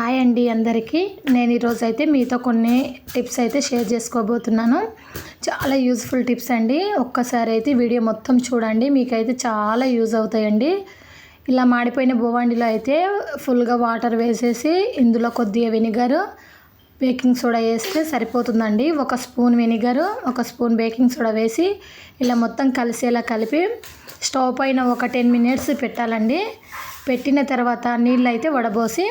Hi అండి అందరికీ. నేను ఈరోజు అయితే మీతో కొన్ని టిప్స్ అయితే షేర్ చేసుకోబోతున్నాను. చాలా యూస్ఫుల్ టిప్స్ అండి. ఒక్కసారి అయితే వీడియో మొత్తం చూడండి. మీకైతే చాలా యూజ్ అవుతాయండి. ఇలా మాడిపోయిన బోవాండిలో అయితే ఫుల్గా వాటర్ వేసేసి ఇందులో కొద్దిగా వెనిగర్ బేకింగ్ సోడా వేస్తే సరిపోతుందండి. ఒక స్పూన్ వెనిగర్ ఒక స్పూన్ బేకింగ్ సోడా వేసి ఇలా మొత్తం కలిసేలా కలిపి స్టవ్ పైన ఒక టెన్ మినిట్స్ పెట్టాలండి. పెట్టిన తర్వాత నీళ్ళు అయితే వడబోసి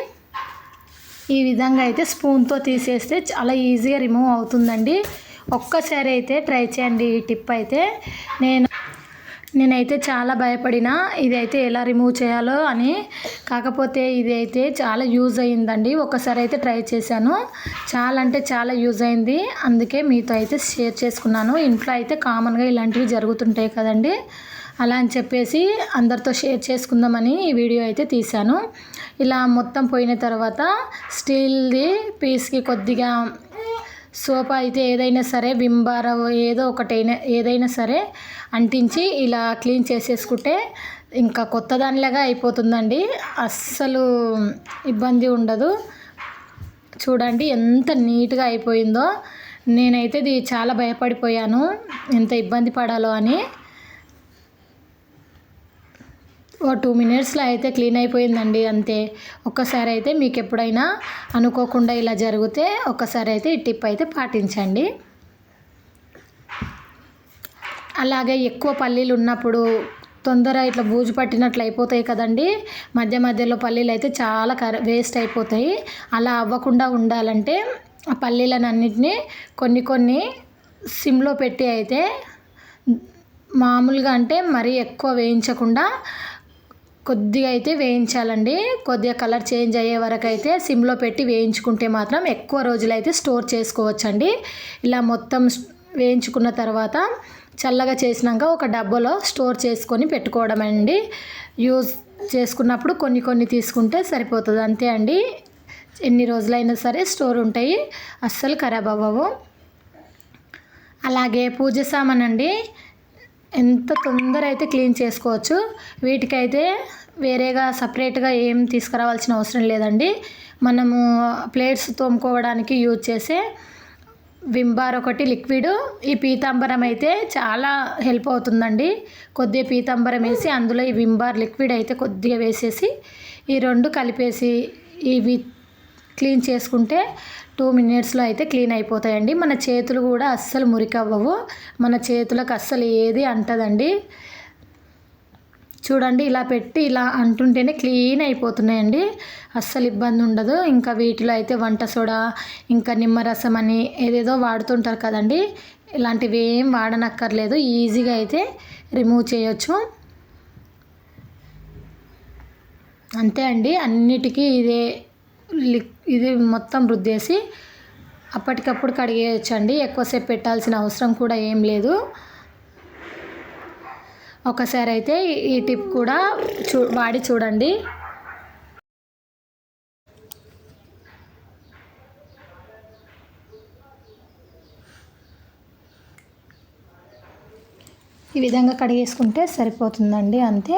ఈ విధంగా అయితే స్పూన్తో తీసేస్తే చాలా ఈజీగా రిమూవ్ అవుతుందండి. ఒక్కసారి అయితే ట్రై చేయండి ఈ టిప్ అయితే. నేను నేనైతే చాలా భయపడిన ఇది అయితే ఎలా రిమూవ్ చేయాలో అని. కాకపోతే ఇది అయితే చాలా యూజ్ అయ్యిందండి. ఒకసారి అయితే ట్రై చేశాను. చాలా అంటే చాలా యూజ్ అయింది. అందుకే మీతో అయితే షేర్ చేసుకున్నాను. ఇంట్లో అయితే కామన్గా ఇలాంటివి జరుగుతుంటాయి కదండి. అలా అని చెప్పేసి అందరితో షేర్ చేసుకుందామని ఈ వీడియో అయితే తీశాను. ఇలా మొత్తం పోయిన తర్వాత స్టీల్ది పీస్కి కొద్దిగా సోప్ అయితే ఏదైనా సరే వింబార్ ఏదో ఒకటైనా ఏదైనా సరే అంటించి ఇలా క్లీన్ చేసేసుకుంటే ఇంకా కొత్త దానిలాగా అయిపోతుందండి. అస్సలు ఇబ్బంది ఉండదు. చూడండి ఎంత నీట్గా అయిపోయిందో. నేనైతే ఇది చాలా భయపడిపోయాను. ఎంత ఇబ్బంది పడాలో అని. ఓ టూ మినిట్స్లో అయితే క్లీన్ అయిపోయిందండి అంతే. ఒక్కసారి అయితే మీకు ఎప్పుడైనా అనుకోకుండా ఇలా జరిగితే ఒక్కసారి అయితే ఈ టిప్ అయితే పాటించండి. అలాగే ఎక్కువ పల్లీలు ఉన్నప్పుడు తొందర ఇట్లా బూజు పట్టినట్లు అయిపోతాయి కదండి. మధ్య మధ్యలో పల్లీలు అయితే చాలా కర వేస్ట్ అయిపోతాయి. అలా అవ్వకుండా ఉండాలంటే ఆ పల్లీలను అన్నిటినీ కొన్ని కొన్ని సిమ్లో పెట్టి అయితే మామూలుగా అంటే మరీ ఎక్కువ వేయించకుండా కొద్దిగా అయితే వేయించాలండి. కొద్దిగా కలర్ చేంజ్ అయ్యే వరకు అయితే సిమ్లో పెట్టి వేయించుకుంటే మాత్రం ఎక్కువ రోజులైతే స్టోర్ చేసుకోవచ్చండి. ఇలా మొత్తం వేయించుకున్న తర్వాత చల్లగా చేసినాక ఒక డబ్బాలో స్టోర్ చేసుకొని పెట్టుకోవడం అండి యూజ్ చేసుకున్నప్పుడు కొన్ని కొన్ని తీసుకుంటే సరిపోతుంది. అంతే అండి. ఎన్ని రోజులైనా సరే స్టోర్ ఉంటాయి. అస్సలు ఖరాబ్ అవ్వవు. అలాగే పూజ సామాన్ అండి ఎంత తొందర అయితే క్లీన్ చేసుకోవచ్చు. వీటికైతే వేరేగా సపరేట్గా ఏం తీసుకురావాల్సిన అవసరం లేదండి. మనము ప్లేట్స్ తోముకోవడానికి యూజ్ చేసే వింబార్ ఒకటి లిక్విడ్. ఈ పీతాంబరం అయితే చాలా హెల్ప్ అవుతుందండి. కొద్దిగా పీతాంబరం వేసి అందులో ఈ వింబార్ లిక్విడ్ అయితే కొద్దిగా వేసేసి ఈ రెండు కలిపేసి ఇవి క్లీన్ చేసుకుంటే టూ మినిట్స్లో అయితే క్లీన్ అయిపోతాయండి. మన చేతులు కూడా అస్సలు మురికవ్వవు. మన చేతులకు అస్సలు ఏది అంటదండి. చూడండి ఇలా పెట్టి ఇలా అంటుంటేనే క్లీన్ అయిపోతున్నాయండి. అస్సలు ఇబ్బంది ఉండదు. ఇంకా వీటిలో అయితే వంట సోడా ఇంకా నిమ్మరసం అని ఏదేదో వాడుతుంటారు కదండి. ఇలాంటివి ఏం వాడనక్కర్లేదు. ఈజీగా అయితే రిమూవ్ చేయొచ్చు. అంతే అండి. అన్నిటికీ ఇదే ఇది మొత్తం రుద్దేసి అప్పటికప్పుడు కడిగేయచ్చండి. ఎక్కువసేపు పెట్టాల్సిన అవసరం కూడా ఏం లేదు. ఒకసారి అయితే ఈ టిప్ కూడా చూ వాడి చూడండి. ఈ విధంగా కడిగేసుకుంటే సరిపోతుందండి అంతే.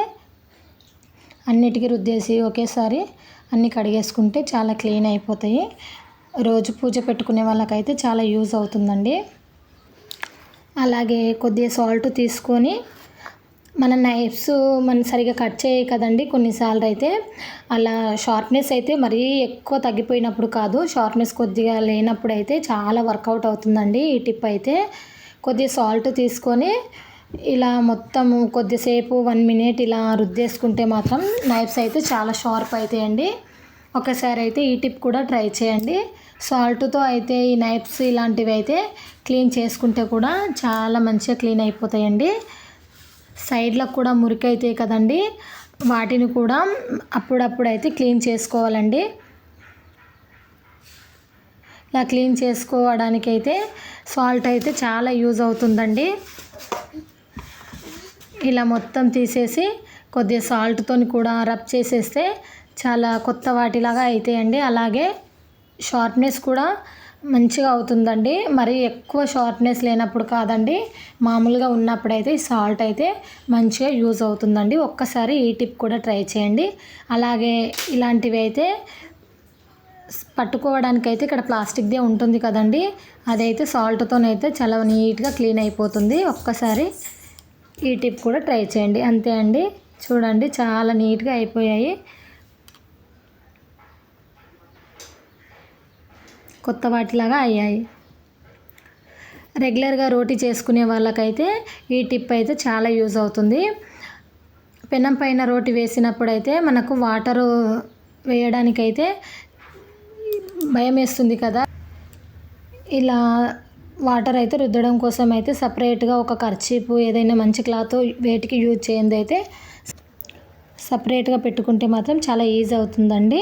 అన్నిటికీ రుద్దేసి ఒకేసారి అన్నీ కడిగేసుకుంటే చాలా క్లీన్ అయిపోతాయి. రోజు పూజ పెట్టుకునే వాళ్ళకైతే చాలా యూజ్ అవుతుందండి. అలాగే కొద్దిగా సాల్ట్ తీసుకొని మన నైఫ్స్ మనం సరిగా కట్ చేయ కదండి కొన్నిసార్లు అయితే. అలా షార్ప్నెస్ అయితే మరీ ఎక్కువ తగ్గిపోయినప్పుడు కాదు. షార్ప్నెస్ కొద్దిగా లేనప్పుడు అయితే చాలా వర్కౌట్ అవుతుందండి ఈ టిప్ అయితే. కొద్దిగా సాల్ట్ తీసుకొని ఇలా మొత్తము కొద్దిసేపు వన్ మినిట్ ఇలా రుద్దేసుకుంటే మాత్రం నైఫ్స్ అయితే చాలా షార్ప్ అవుతాయండి ఒకసారి అయితే ఈ టిప్ కూడా ట్రై చేయండి. సాల్ట్తో అయితే ఈ నైఫ్స్ ఇలాంటివి అయితే క్లీన్ చేసుకుంటే కూడా చాలా మంచిగా క్లీన్ అయిపోతాయండి. సైడ్లకు కూడా మురికి అవుతాయి కదండి. వాటిని కూడా అప్పుడప్పుడు అయితే క్లీన్ చేసుకోవాలండి. ఇలా క్లీన్ చేసుకోవడానికి అయితే సాల్ట్ అయితే చాలా యూజ్ అవుతుందండి. ఇలా మొత్తం తీసేసి కొద్దిగా సాల్ట్తో కూడా రబ్ చేసేస్తే చాలా కొత్త వాటిలాగా అవుతాయండి అలాగే షార్ప్నెస్ కూడా మంచిగా అవుతుందండి. మరి ఎక్కువ షార్ప్నెస్ లేనప్పుడు కాదండి. మామూలుగా ఉన్నప్పుడైతే సాల్ట్ అయితే మంచిగా యూజ్ అవుతుందండి. ఒక్కసారి ఈ టిప్ కూడా ట్రై చేయండి. అలాగే ఇలాంటివి అయితే పట్టుకోవడానికి అయితే ఇక్కడ ప్లాస్టిక్దే ఉంటుంది కదండి. అదైతే సాల్ట్తోనైతే చాలా నీట్గా క్లీన్ అయిపోతుంది. ఒక్కసారి ఈ టిప్ కూడా ట్రై చేయండి. అంతే అండి. చూడండి చాలా నీట్గా అయిపోయాయి. కొత్త వాటిలాగా అయ్యాయి. రెగ్యులర్గా రోటీ చేసుకునే వాళ్ళకైతే ఈ టిప్ అయితే చాలా యూజ్ అవుతుంది. పెనం పైన రోటి వేసినప్పుడు అయితే మనకు వాటరు వేయడానికైతే భయం వేస్తుంది కదా. ఇలా వాటర్ అయితే రుద్దడం కోసం అయితే సపరేట్గా ఒక ఖర్చీపు ఏదైనా మంచి క్లాత్ వేటికి యూజ్ చేయండి అయితే. సపరేట్గా పెట్టుకుంటే మాత్రం చాలా ఈజీ అవుతుందండి.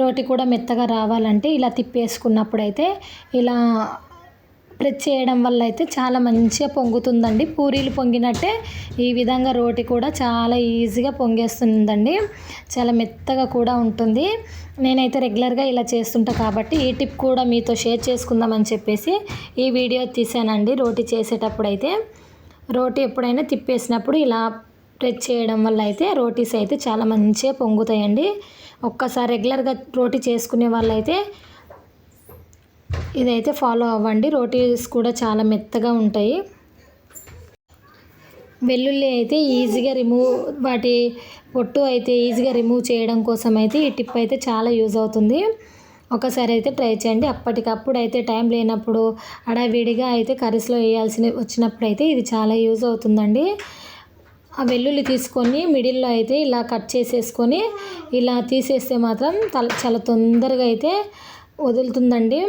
రోటి కూడా మెత్తగా రావాలంటే ఇలా తిప్పేసుకున్నప్పుడు అయితే ఇలా ప్రెస్ చేయడం వల్ల అయితే చాలా మంచిగా పొంగుతుందండి. పూరీలు పొంగినట్టే ఈ విధంగా రోటి కూడా చాలా ఈజీగా పొంగేస్తుందండి. చాలా మెత్తగా కూడా ఉంటుంది. నేనైతే రెగ్యులర్గా ఇలా చేస్తుంటా కాబట్టి ఈ టిప్ కూడా మీతో షేర్ చేసుకుందామని చెప్పేసి ఈ వీడియో తీసానండి రోటీ చేసేటప్పుడు అయితే రోటీ ఎప్పుడైనా తిప్పేసినప్పుడు ఇలా ప్రెస్ చేయడం వల్ల అయితే రోటీస్ అయితే చాలా మంచిగా పొంగుతాయండి. ఒక్కసారి రెగ్యులర్గా రోటీ చేసుకునే వాళ్ళైతే ఇదైతే ఫాలో అవ్వండి. రోటీస్ కూడా చాలా మెత్తగా ఉంటాయి. వెల్లుల్లి అయితే ఈజీగా రిమూవ్ వాటి పొట్టు అయితే ఈజీగా రిమూవ్ చేయడం కోసం అయితే ఈ టిప్ అయితే చాలా యూజ్ అవుతుంది. ఒకసారి అయితే ట్రై చేయండి. అప్పటికప్పుడు అయితే టైం లేనప్పుడు అడావిడిగా అయితే కర్రీస్లో వేయాల్సిన వచ్చినప్పుడు అయితే ఇది చాలా యూజ్ అవుతుందండి. ఆ వెల్లుల్లి తీసుకొని మిడిల్లో అయితే ఇలా కట్ చేసేసుకొని ఇలా తీసేస్తే మాత్రం చాలా తొందరగా అయితే వదులుతుందండి.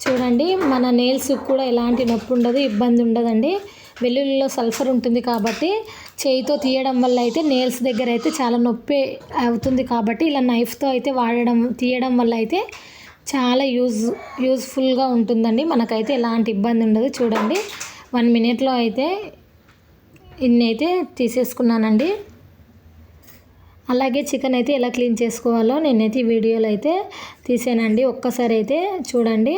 చూడండి మన నెయిల్స్ కూడా ఎలాంటి నొప్పి ఉండదు ఇబ్బంది ఉండదండి. వెల్లుల్లిలో సల్ఫర్ ఉంటుంది కాబట్టి చేయితో తీయడం వల్ల అయితే నెయిల్స్ దగ్గర అయితే చాలా నొప్పి అవుతుంది కాబట్టి ఇలా నైఫ్తో అయితే వాడడం తీయడం వల్ల అయితే చాలా యూజ్ యూజ్ఫుల్గా ఉంటుందండి. మనకైతే ఎలాంటి ఇబ్బంది ఉండదు చూడండి. వన్ మినిట్లో అయితే ఇన్ని అయితే తీసేసుకున్నానండి. అలాగే చికెన్ అయితే ఎలా క్లీన్ చేసుకోవాలో నేనైతే ఈ వీడియోలో అయితే తీసానండి. ఒక్కసారి అయితే చూడండి.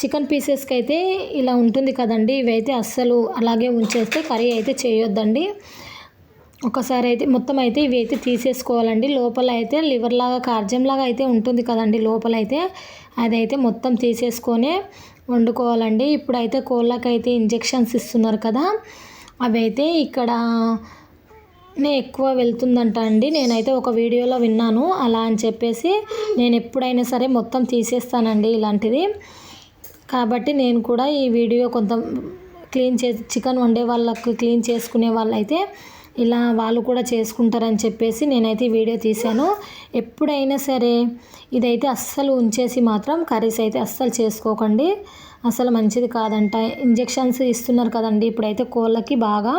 చికెన్ పీసెస్కి అయితే ఇలా ఉంటుంది కదండి. ఇవైతే అస్సలు అలాగే ఉంచేస్తే కర్రీ అయితే చేయొద్దండి. ఒకసారి అయితే మొత్తం అయితే ఇవి అయితే తీసేసుకోవాలండి. లోపల అయితే లివర్ లాగా కార్జం లాగా అయితే ఉంటుంది కదండి. లోపల అయితే అదైతే మొత్తం తీసేసుకొని వండుకోవాలండి. ఇప్పుడైతే కోళ్ళకైతే ఇంజెక్షన్స్ ఇస్తున్నారు కదా. అవి అయితే ఇక్కడ నే ఎక్కువ వెళ్తుందంట అండి. నేనైతే ఒక వీడియోలో విన్నాను. అలా అని చెప్పేసి నేను ఎప్పుడైనా సరే మొత్తం తీసేస్తానండి ఇలాంటిది. కాబట్టి నేను కూడా ఈ వీడియో కొంత క్లీన్ చే చికెన్ వండే వాళ్ళకు క్లీన్ చేసుకునే వాళ్ళైతే ఇలా వాళ్ళు కూడా చేసుకుంటారని చెప్పేసి నేనైతే ఈ వీడియో తీశాను. ఎప్పుడైనా సరే ఇదైతే అస్సలు ఉంచేసి మాత్రం కర్రీస్ అయితే అస్సలు చేసుకోకండి. అసలు మంచిది కాదంట. ఇంజెక్షన్స్ ఇస్తున్నారు కదండి. ఇప్పుడైతే కోళ్ళకి బాగా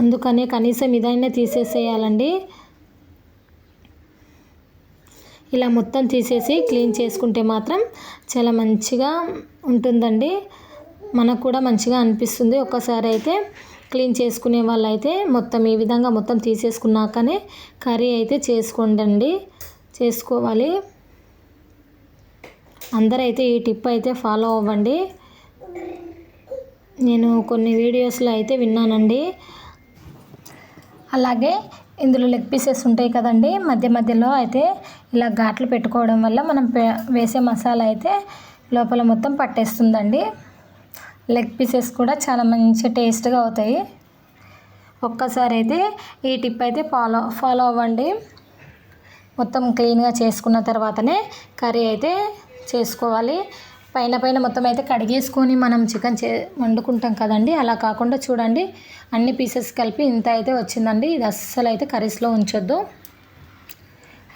అందుకనే కనీసం ఇదైనా తీసేసేయాలండి. ఇలా మొత్తం తీసేసి క్లీన్ చేసుకుంటే మాత్రం చాలా మంచిగా ఉంటుందండి. మనకు కూడా మంచిగా అనిపిస్తుంది. ఒక్కసారి అయితే క్లీన్ చేసుకునే వాళ్ళైతే మొత్తం ఈ విధంగా మొత్తం తీసేసుకున్నాకనే కర్రీ అయితే చేసుకోండి చేసుకోవాలి. అందరైతే ఈ టిప్ అయితే ఫాలో అవ్వండి. నేను కొన్ని వీడియోస్లో అయితే విన్నానండి. అలాగే ఇందులో లెగ్ పీసెస్ ఉంటాయి కదండి. మధ్య మధ్యలో అయితే ఇలా ఘాట్లు పెట్టుకోవడం వల్ల మనం వేసే మసాలా అయితే లోపల మొత్తం పట్టేస్తుందండి. లెగ్ పీసెస్ కూడా చాలా మంచి టేస్ట్గా అవుతాయి. ఒక్కసారి అయితే ఈ టిప్ అయితే ఫాలో ఫాలో అవ్వండి. మొత్తం క్లీన్గా చేసుకున్న తర్వాతనే కర్రీ అయితే చేసుకోవాలి. పైన పైన మొత్తం అయితే కడిగేసుకొని మనం చికెన్ చే వండుకుంటాం కదండి. అలా కాకుండా చూడండి అన్ని పీసెస్ కలిపి ఇంత అయితే వచ్చిందండి. ఇది అస్సలు అయితే కర్రీస్లో ఉంచొద్దు.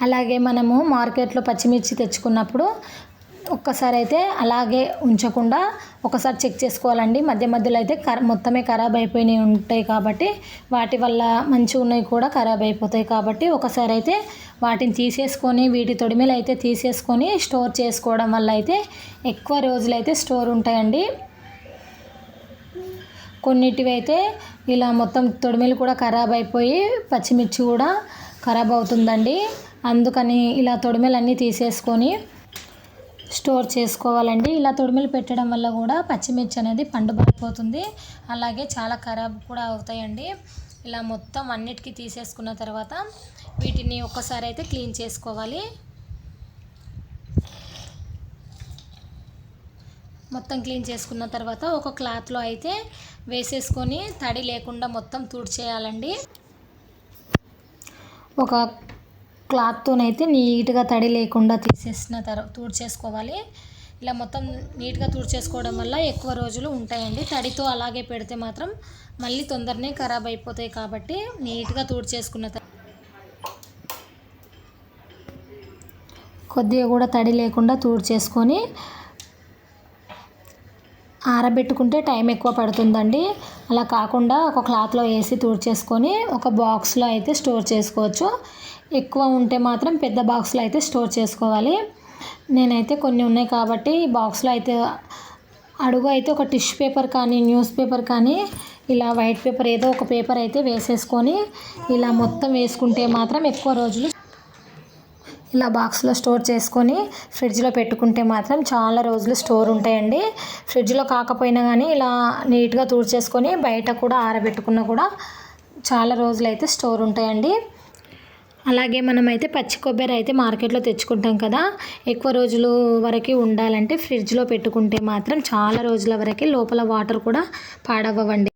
అలాగే మనము మార్కెట్లో పచ్చిమిర్చి తెచ్చుకున్నప్పుడు ఒక్కసారి అయితే అలాగే ఉంచకుండా ఒకసారి చెక్ చేసుకోవాలండి. మధ్య మధ్యలో అయితే కర మొత్తమే ఖరాబ్ అయిపోయినాయి ఉంటాయి కాబట్టి వాటి వల్ల మంచి ఉన్నవి కూడా ఖరాబ్ అయిపోతాయి కాబట్టి ఒకసారి అయితే వాటిని తీసేసుకొని వీటి తొడిమీలు అయితే తీసేసుకొని స్టోర్ చేసుకోవడం వల్ల అయితే ఎక్కువ రోజులైతే స్టోర్ ఉంటాయండి. కొన్నిటివి అయితే ఇలా మొత్తం తొడిమీలు కూడా ఖరాబ్ అయిపోయి పచ్చిమిర్చి కూడా ఖరాబ్ అవుతుందండి. అందుకని ఇలా తొడిమెలన్నీ తీసేసుకొని స్టోర్ చేసుకోవాలండి. ఇలా తొడిమిలు పెట్టడం వల్ల కూడా పచ్చిమిర్చి అనేది పండుబడిపోతుంది అలాగే చాలా ఖరాబ్ కూడా అవుతాయండి. ఇలా మొత్తం అన్నిటికీ తీసేసుకున్న తర్వాత వీటిని ఒక్కసారి అయితే క్లీన్ చేసుకోవాలి. మొత్తం క్లీన్ చేసుకున్న తర్వాత ఒక క్లాత్లో అయితే వేసేసుకొని తడి లేకుండా మొత్తం తుడిచేయాలండి. ఒక క్లాత్తోనైతే నీట్గా తడి లేకుండా తీసేసిన తర్వాత తుడిచేసుకోవాలి. ఇలా మొత్తం నీట్గా తుడిచేసుకోవడం వల్ల ఎక్కువ రోజులు ఉంటాయండి. తడితో అలాగే పెడితే మాత్రం మళ్ళీ తొందరనే ఖరాబ్ అయిపోతాయి కాబట్టి నీట్గా తుడిచేసుకున్న కొద్దిగా కూడా తడి లేకుండా తుడిచేసుకొని ఆరబెట్టుకుంటే టైం ఎక్కువ పడుతుందండి. అలా కాకుండా ఒక క్లాత్లో వేసి తుడిచేసుకొని ఒక బాక్స్లో అయితే స్టోర్ చేసుకోవచ్చు. ఎక్కువ ఉంటే మాత్రం పెద్ద బాక్స్లో అయితే స్టోర్ చేసుకోవాలి. నేనైతే కొన్ని ఉన్నాయి కాబట్టి బాక్స్లో అయితే అడుగు అయితే ఒక టిష్యూ పేపర్ కానీ న్యూస్ పేపర్ కానీ ఇలా వైట్ పేపర్ ఏదో ఒక పేపర్ అయితే వేసేసుకొని ఇలా మొత్తం వేసుకుంటే మాత్రం ఎక్కువ రోజులు ఇలా బాక్స్లో స్టోర్ చేసుకొని ఫ్రిడ్జ్లో పెట్టుకుంటే మాత్రం చాలా రోజులు స్టోర్ ఉంటాయండి. ఫ్రిడ్జ్లో కాకపోయినా కానీ ఇలా నీట్గా తుడిచేసుకొని బయట కూడా ఆరబెట్టుకున్నా కూడా చాలా రోజులు అయితే స్టోర్ ఉంటాయండి. అలాగే మనమైతే పచ్చి కొబ్బరి అయితే మార్కెట్లో తెచ్చుకుంటాం కదా. ఎక్కువ రోజులు వరకు ఉండాలంటే ఫ్రిడ్జ్లో పెట్టుకుంటే మాత్రం చాలా రోజుల వరకు లోపల వాటర్ కూడా పాడవ్వండి